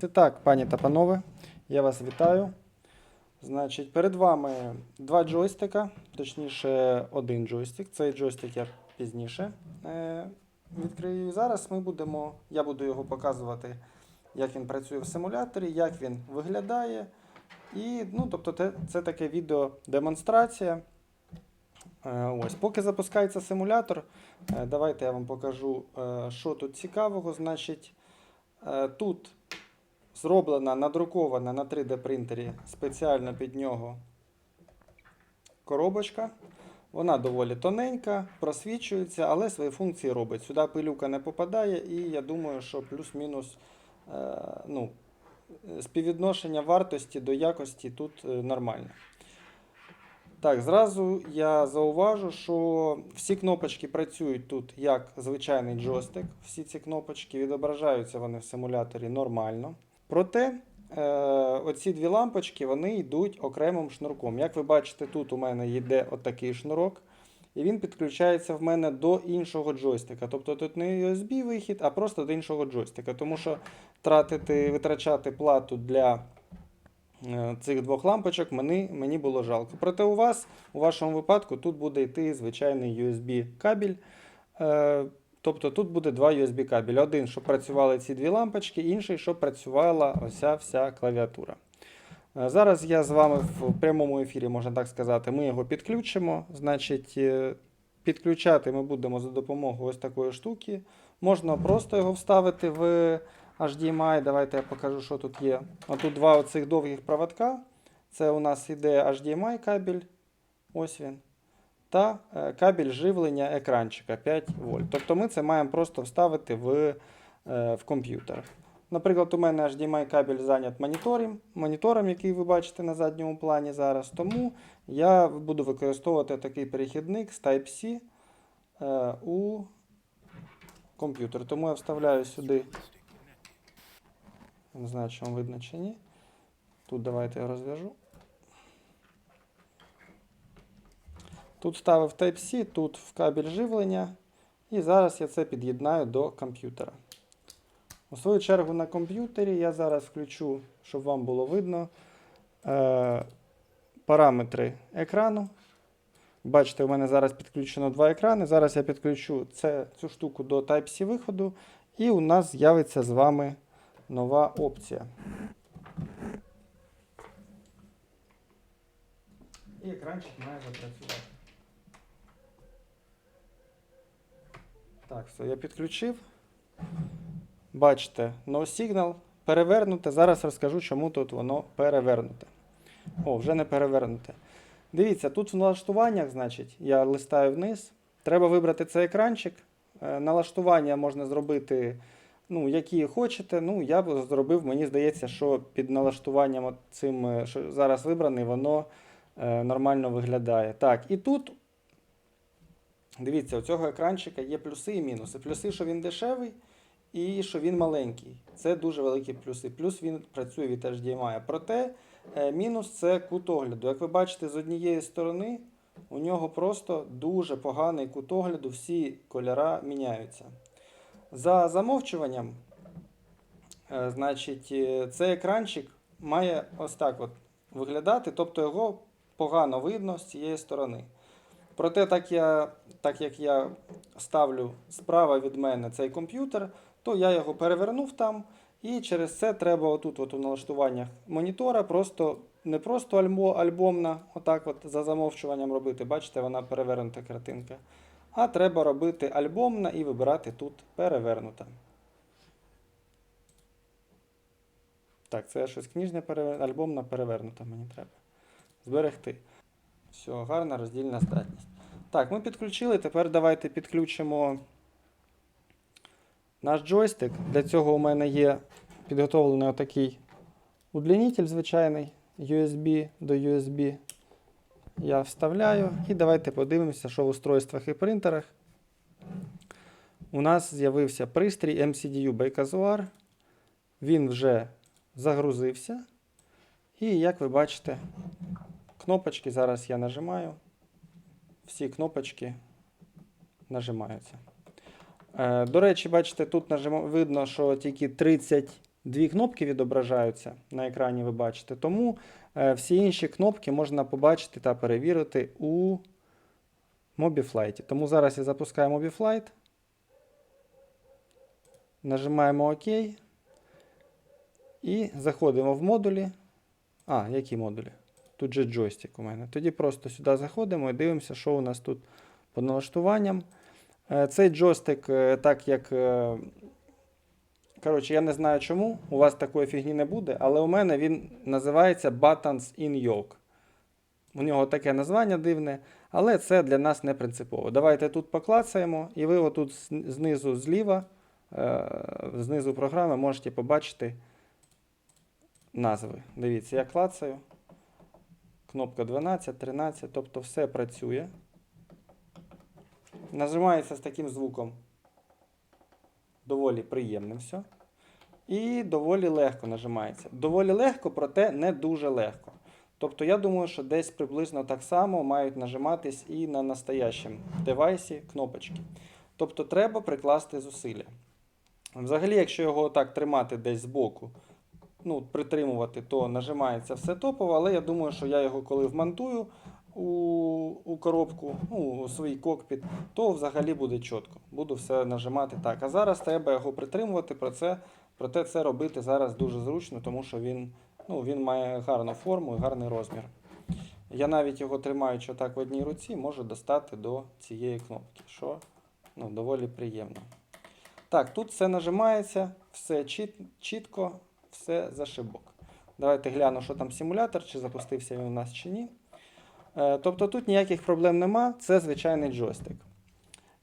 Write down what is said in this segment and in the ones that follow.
Це так, пані та панове, я вас вітаю. Значить, перед вами два джойстика, точніше, один джойстик. Цей джойстик я пізніше е, відкрию. І зараз ми будемо, я буду його показувати, як він працює в симуляторі, як він виглядає. І, ну, тобто, те- це таке відео демонстрація. Е, Ось, поки запускається симулятор, е, давайте я вам покажу, е, що тут цікавого. Значить, тут зроблена, надрукована на 3D принтері спеціально під нього коробочка. Вона доволі тоненька, просвічується, але свої функції робить. Сюди пилюка не попадає, і я думаю, що плюс-мінус е, ну, співвідношення вартості до якості тут е, нормальне. Так, зразу я зауважу, що всі кнопочки працюють тут як звичайний джойстик. Всі ці кнопочки відображаються вони в симуляторі нормально. Проте е, оці дві лампочки вони йдуть окремим шнурком. Як ви бачите, тут у мене йде отакий шнурок, і він підключається в мене до іншого джойстика. Тобто тут не USB вихід, а просто до іншого джойстика. Тому що тратити, витрачати плату для е, цих двох лампочок мені, мені було жалко. Проте у вас, у вашому випадку, тут буде йти звичайний USB кабель. Е, Тобто тут буде два USB кабелі. Один, щоб працювали ці дві лампочки, інший, щоб працювала ося вся клавіатура. Е, Зараз я з вами в прямому ефірі, можна так сказати, ми його підключимо. Значить, е, підключати ми будемо за допомогою ось такої штуки. Можна просто його вставити в HDMI. Давайте я покажу, що тут є. Отут два оцих довгих проводка. Це у нас іде HDMI кабель. Ось він та е, кабель живлення екранчика 5 вольт. Тобто ми це маємо просто вставити в, е, в комп'ютер. Наприклад, у мене HDMI кабель зайнят монітором, монітором, який ви бачите на задньому плані зараз. Тому я буду використовувати такий перехідник з Type-C е, у комп'ютер. Тому я вставляю сюди. Не знаю, чи видно чи ні. Тут давайте я розв'яжу. Тут ставив Type-C, тут в кабель живлення. І зараз я це під'єднаю до комп'ютера. У свою чергу на комп'ютері я зараз включу, щоб вам було видно, е, параметри екрану. Бачите, у мене зараз підключено два екрани. Зараз я підключу це, цю штуку до Type-C виходу, і у нас з'явиться з вами нова опція. І екранчик має запрацювати. Так, все, я підключив. Бачите, no signal перевернуте. Зараз розкажу, чому тут воно перевернуте. О, вже не перевернуте. Дивіться, тут в налаштуваннях, значить, я листаю вниз. Треба вибрати цей екранчик. Е, Налаштування можна зробити, ну, які хочете. Ну, я б зробив, мені здається, що під налаштуванням цим, е, що зараз вибраний, воно е, нормально виглядає. Так, і тут Дивіться, у цього екранчика є плюси і мінуси. Плюси, що він дешевий, і що він маленький. Це дуже великі плюси. Плюс він працює від HDMI. Проте е, мінус це кут огляду. Як ви бачите, з однієї сторони у нього просто дуже поганий кут огляду, всі кольора міняються. За замовчуванням, е, значить, е, цей екранчик має ось так от виглядати, тобто його погано видно з цієї сторони. Проте, так, я, так як я ставлю справа від мене цей комп'ютер, то я його перевернув там, і через це треба отут, от у налаштуваннях монітора, просто не просто альбо, альбомна, отак от за замовчуванням робити. Бачите, вона перевернута картинка. А треба робити альбомна і вибирати тут перевернута. Так, це щось книжне перевер... альбомна перевернута мені треба. Зберегти. Все, гарна роздільна здатність. Так, ми підключили. Тепер давайте підключимо наш джойстик. Для цього у мене є підготовлений отакий удлінитель звичайний USB до USB. Я вставляю і давайте подивимося, що в устройствах і принтерах. У нас з'явився пристрій MCDU Байказуар. Він вже загрузився. І як ви бачите, кнопочки зараз я нажимаю. Всі кнопочки нажимаються. Е, до речі, бачите, тут видно, що тільки 30 дві кнопки відображаються на екрані, ви бачите. Тому е, всі інші кнопки можна побачити та перевірити у MobiFlight. Тому зараз я запускаю MobiFlight. Нажимаємо ОК. І заходимо в модулі. А, які модулі? Тут же джойстик у мене. Тоді просто сюди заходимо і дивимося, що у нас тут по налаштуванням. Е, Цей джойстик, е, так як. е, Коротше, я не знаю чому. У вас такої фігні не буде, але у мене він називається Buttons in Yoke. У нього таке названня дивне, але це для нас не принципово. Давайте тут поклацаємо, і ви отут знизу зліва, знизу програми можете побачити назви. Дивіться, я клацаю. Кнопка 12, 13, тобто все працює. Нажимається з таким звуком. Доволі приємним все. І доволі легко нажимається. Доволі легко, проте не дуже легко. Тобто, я думаю, що десь приблизно так само мають нажиматись і на настоящому девайсі кнопочки. Тобто треба прикласти зусилля. Взагалі, якщо його так тримати десь збоку, ну, притримувати, то нажимається все топово, але я думаю, що я його коли вмонтую у, у коробку, ну, у свій кокпіт, то взагалі буде чітко. Буду все нажимати так. А зараз треба його притримувати, про це, проте це робити зараз дуже зручно, тому що він, ну, він має гарну форму і гарний розмір. Я навіть його тримаючи так в одній руці, можу достати до цієї кнопки, що ну, доволі приємно. Так, тут все нажимається, все чіт, чітко, все за шибок. Давайте гляну, що там симулятор, чи запустився він у нас чи ні. Е, Тобто тут ніяких проблем нема, це звичайний джойстик.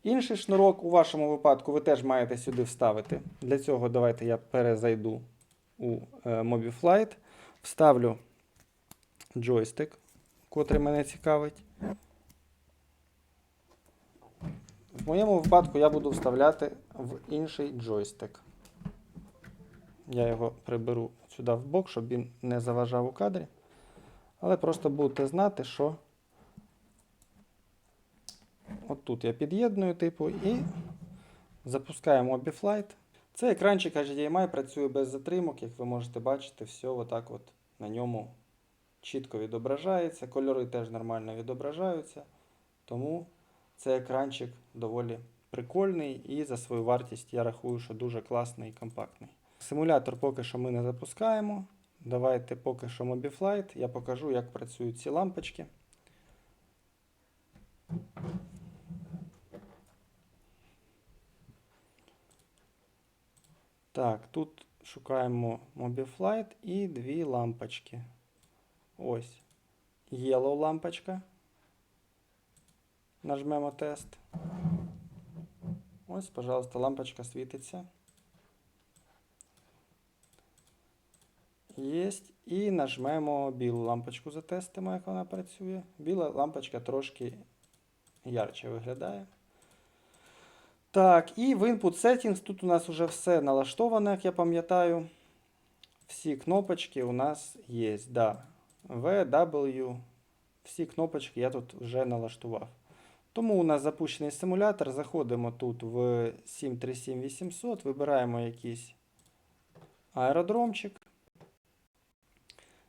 Інший шнурок у вашому випадку ви теж маєте сюди вставити. Для цього давайте я перезайду у е, MobiFlight, вставлю джойстик, котрий мене цікавить. В моєму випадку я буду вставляти в інший джойстик. Я його приберу сюди в бок, щоб він не заважав у кадрі. Але просто будете знати, що от тут я під'єдную, типу, і запускаємо MobiFlight. Цей екранчик HDMI працює без затримок, як ви можете бачити, все отак от на ньому чітко відображається. Кольори теж нормально відображаються. Тому цей екранчик доволі прикольний і за свою вартість я рахую, що дуже класний і компактний. Симулятор поки що ми не запускаємо. Давайте поки що MobiFlight. Я покажу, як працюють ці лампочки. Так, тут шукаємо MobiFlight і дві лампочки. Ось. Yellow лампочка. Нажмемо тест. Ось, пожалуйста, лампочка світиться. Єсть. І нажмемо білу лампочку, затестимо, як вона працює. Біла лампочка трошки ярче виглядає. Так, і в Input Settings тут у нас вже все налаштовано, як я пам'ятаю. Всі кнопочки у нас є. Да. V, W. Всі кнопочки я тут вже налаштував. Тому у нас запущений симулятор. Заходимо тут в 737800, вибираємо якийсь аеродромчик.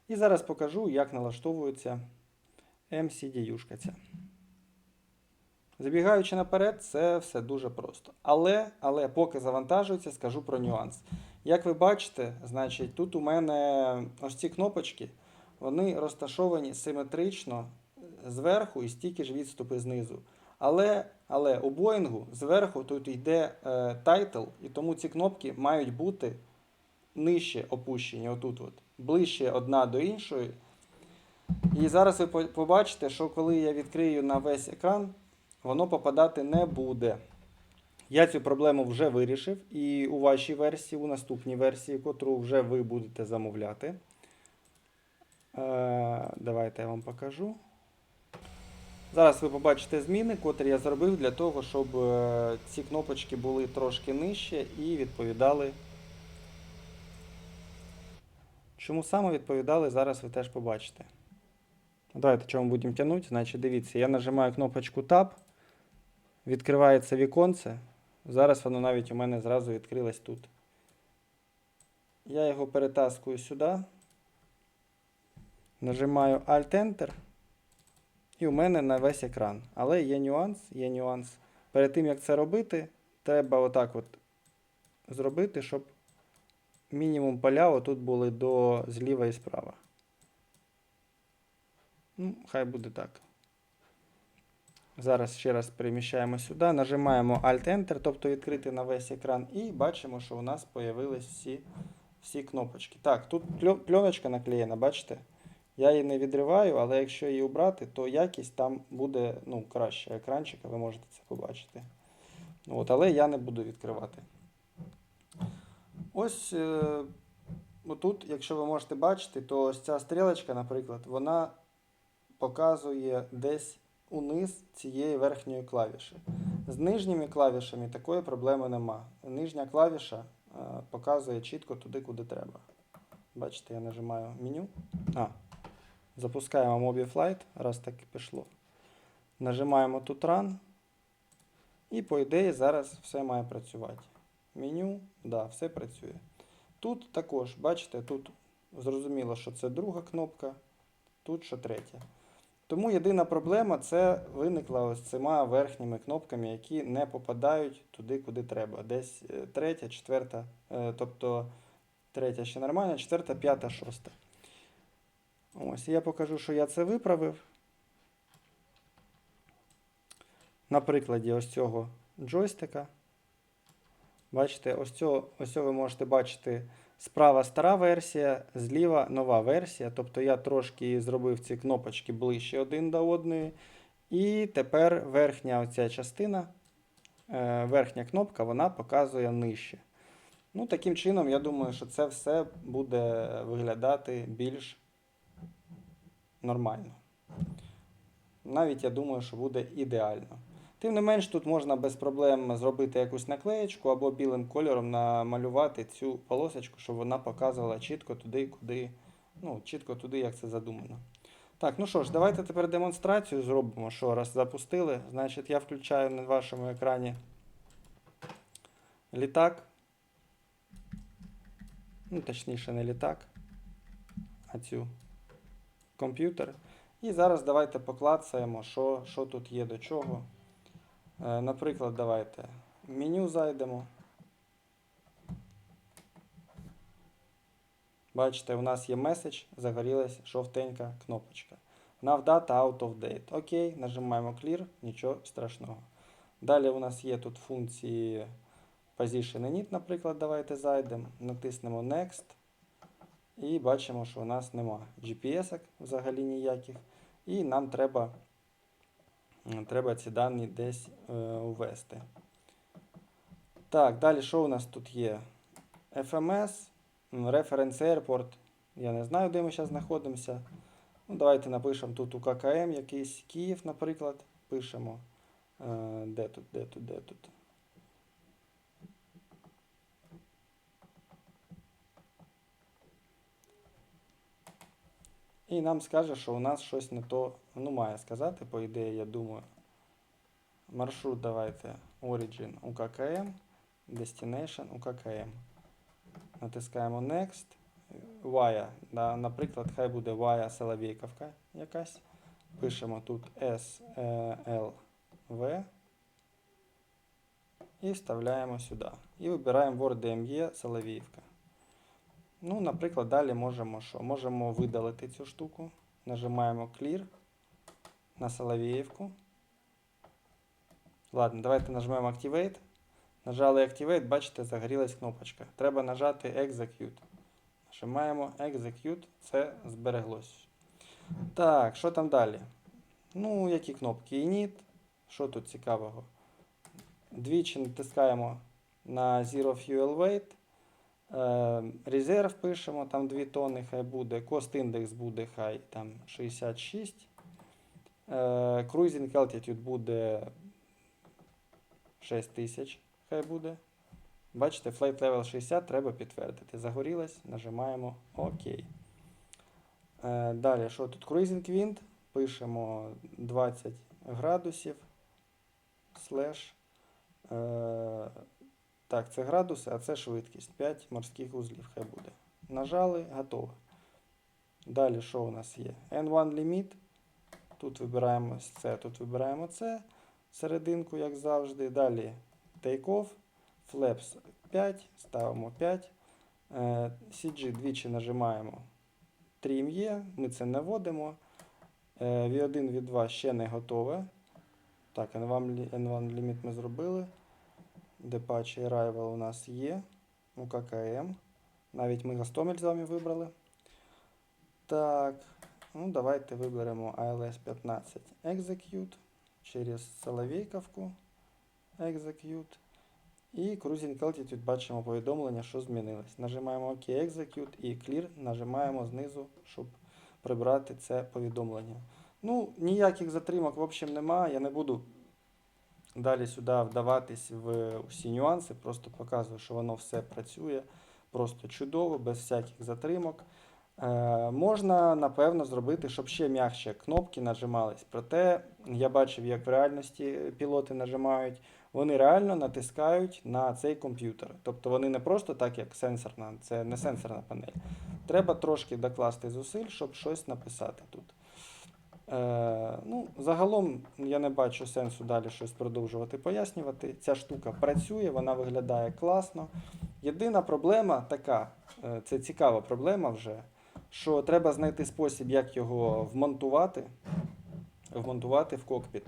І зараз покажу, як налаштовується MCDU-шка ця. Забігаючи наперед, це все дуже просто. Але, але поки завантажується, скажу про нюанс. Як ви бачите, значить, тут у мене ось ці кнопочки, вони розташовані симетрично зверху і стільки ж відступи знизу. Але, але у Боїнгу зверху тут йде е, тайтл, і тому ці кнопки мають бути нижче опущені, отут от, ближче одна до іншої. І зараз ви побачите, що коли я відкрию на весь екран, воно попадати не буде. Я цю проблему вже вирішив, і у вашій версії, у наступній версії, котру вже ви будете замовляти. Е, давайте я вам покажу. Зараз ви побачите зміни, котрі я зробив для того, щоб е, ці кнопочки були трошки нижче і відповідали. Чому саме відповідали, зараз ви теж побачите. Давайте чому будемо тягнути. Значить, дивіться, я нажимаю кнопочку Tab, відкривається віконце. Зараз воно навіть у мене зразу відкрилось тут. Я його перетаскую сюди. Нажимаю Alt-Enter. І у мене на весь екран. Але є нюанс, є нюанс. Перед тим, як це робити, треба отак от зробити, щоб мінімум поля отут були до зліва і справа. Ну, хай буде так. Зараз ще раз переміщаємо сюди, нажимаємо Alt-Enter, тобто відкрити на весь екран, і бачимо, що у нас з'явились всі, всі кнопочки. Так, тут пленочка наклеєна, бачите? Я її не відриваю, але якщо її убрати, то якість там буде ну, краще екранчика, ви можете це побачити. От, але я не буду відкривати. Ось е, отут, якщо ви можете бачити, то ось ця стрілочка, наприклад, вона показує десь униз цієї верхньої клавіші. З нижніми клавішами такої проблеми нема. Нижня клавіша е, показує чітко туди, куди треба. Бачите, я нажимаю меню. А, запускаємо Mobi Flight, раз так і пішло. Нажимаємо тут Run. І по ідеї зараз все має працювати. Меню, да, все працює. Тут також, бачите, тут зрозуміло, що це друга кнопка, тут що третя. Тому єдина проблема це виникла ось цими верхніми кнопками, які не попадають туди, куди треба. Десь е, третя, четверта, е, тобто третя ще нормальна, четверта, п'ята, шоста. Ось я покажу, що я це виправив. На прикладі ось цього джойстика. Бачите, ось цього, ось цього ви можете бачити справа стара версія, зліва нова версія. Тобто я трошки зробив ці кнопочки ближче один до одної. І тепер верхня оця частина, е, верхня кнопка, вона показує нижче. Ну, таким чином, я думаю, що це все буде виглядати більш нормально. Навіть я думаю, що буде ідеально. Тим не менш, тут можна без проблем зробити якусь наклеєчку або білим кольором намалювати цю полосочку, щоб вона показувала чітко туди, куди, ну, чітко туди, як це задумано. Так, ну що ж, давайте тепер демонстрацію зробимо. Що раз запустили, значить я включаю на вашому екрані літак. Ну, точніше, не літак, а цю комп'ютер. І зараз давайте поклацаємо, що, що тут є до чого. Е, Наприклад, давайте в меню зайдемо. Бачите, у нас є меседж, загорілась жовтенька кнопочка. Nav data out of date. Окей, нажимаємо Clear, нічого страшного. Далі у нас є тут функції Position Init, наприклад, давайте зайдемо, натиснемо Next. І бачимо, що у нас нема GPS взагалі ніяких. І нам треба, треба ці дані десь е, ввести. Так, далі що у нас тут є? FMS, Reference Airport. Я не знаю, де ми зараз знаходимося. Ну, давайте напишемо тут у ККМ якийсь Київ, наприклад. Пишемо. Е, де тут, де тут, де тут? І нам скаже, що у нас щось не то, ну, має сказати, по ідеї, я думаю. Маршрут давайте Origin УККМ, Destination УККМ. Натискаємо Next. Via, да, наприклад, хай буде Via Соловейковка якась. Пишемо тут SLV і вставляємо сюди. І вибираємо Word DME Соловіївка. Ну, наприклад, далі можемо що? Можемо видалити цю штуку. Нажимаємо Clear на Соловіївку. Ладно, давайте нажмемо Activate. Нажали Activate, бачите, загорілась кнопочка. Треба нажати Execute. Нажимаємо Execute, це збереглось. Так, що там далі? Ну, які кнопки? Init. Що тут цікавого? Двічі натискаємо на Zero Fuel Weight. Е, Резерв пишемо, там 2 тони хай буде. Cost індекс буде хай там 66. Е, Cruising Altitude буде 6000, хай буде. Бачите, Flight Level 60 треба підтвердити. Загорілось, нажимаємо ОК. Е, далі, що тут? Cruising Wind. Пишемо 20 градусів. Слеш. Е, Так, це градуси, а це швидкість. 5 морських узлів хай буде. Нажали, готово. Далі що у нас є? N1 Limit. Тут вибираємо це, тут вибираємо це. Серединку, як завжди. Далі Take Off. Flaps 5, ставимо 5. Е, CG двічі нажимаємо. Trim є, ми це не вводимо. Е, V1, V2 ще не готове. Так, N1, лі- N1 Limit ми зробили. Depache Arrival у нас є. У ККМ. Навіть ми Гостомель з вами вибрали. Так, ну давайте виберемо ILS 15 Execute через Соловейковку Execute. І Cruising Altitude бачимо повідомлення, що змінилось. Нажимаємо ОК Execute і Clear нажимаємо знизу, щоб прибрати це повідомлення. Ну, ніяких затримок в общем немає. Я не буду далі сюди вдаватись в усі нюанси, просто показую, що воно все працює просто чудово, без всяких затримок. Е, можна, напевно, зробити, щоб ще м'якше кнопки нажимались. Проте я бачив, як в реальності пілоти нажимають. Вони реально натискають на цей комп'ютер. Тобто вони не просто так, як сенсорна, це не сенсорна панель. Треба трошки докласти зусиль, щоб щось написати тут. Е, ну, загалом я не бачу сенсу далі щось продовжувати пояснювати. Ця штука працює, вона виглядає класно. Єдина проблема така, е, це цікава проблема вже, що треба знайти спосіб, як його вмонтувати, вмонтувати в кокпіт.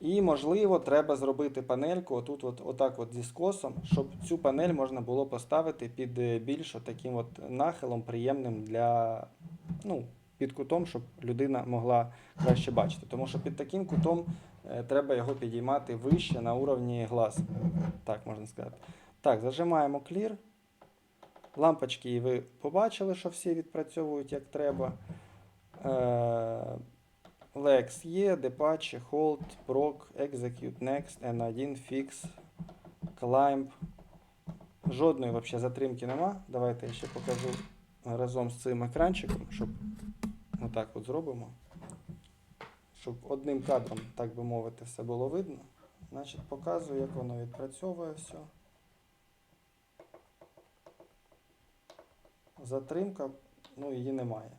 І, можливо, треба зробити панельку отут, от, отак от зі скосом, щоб цю панель можна було поставити під е, більш таким от нахилом, приємним для, ну, під кутом, щоб людина могла краще бачити. Тому що під таким кутом е, треба його підіймати вище на уровні глаз. Так можна сказати. Так, зажимаємо Clear. Лампочки ви побачили, що всі відпрацьовують як треба. Е, Lex є, Depache, Hold, Proc, Execute, Next, N1, Fix, Climb. Жодної вообще затримки нема. Давайте я ще покажу разом з цим екранчиком, щоб отак от зробимо. Щоб одним кадром, так би мовити, все було видно. Значить, показую, як воно відпрацьовує все. Затримка, ну її немає.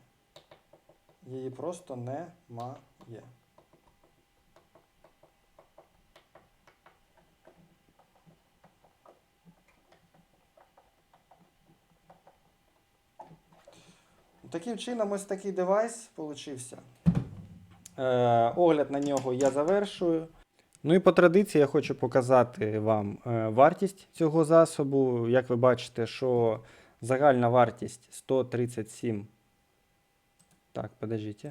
Її просто немає. Таким чином, ось такий девайс получився. Е, огляд на нього я завершую. Ну і по традиції я хочу показати вам е, вартість цього засобу. Як ви бачите, що загальна вартість 137. Так, подождіть.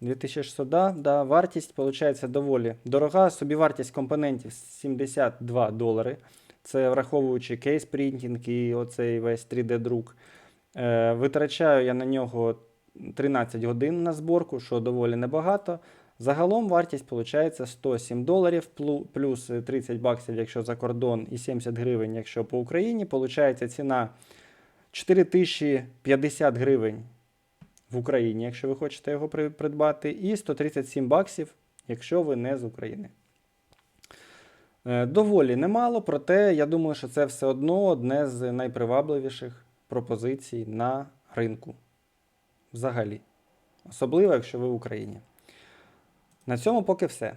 2600, да, да, вартість виходить доволі дорога. Собівартість компонентів 72 долари. Це враховуючи кейс принтінг і оцей весь 3D-друк. Е, витрачаю я на нього 13 годин на зборку, що доволі небагато. Загалом вартість виходить 107 доларів, плюс 30 баксів, якщо за кордон, і 70 гривень, якщо по Україні. Получається ціна 4050 гривень в Україні, якщо ви хочете його придбати, і 137 баксів, якщо ви не з України. Е, Доволі немало, проте я думаю, що це все одно одне з найпривабливіших пропозицій на ринку. Взагалі. Особливо, якщо ви в Україні. На цьому поки все.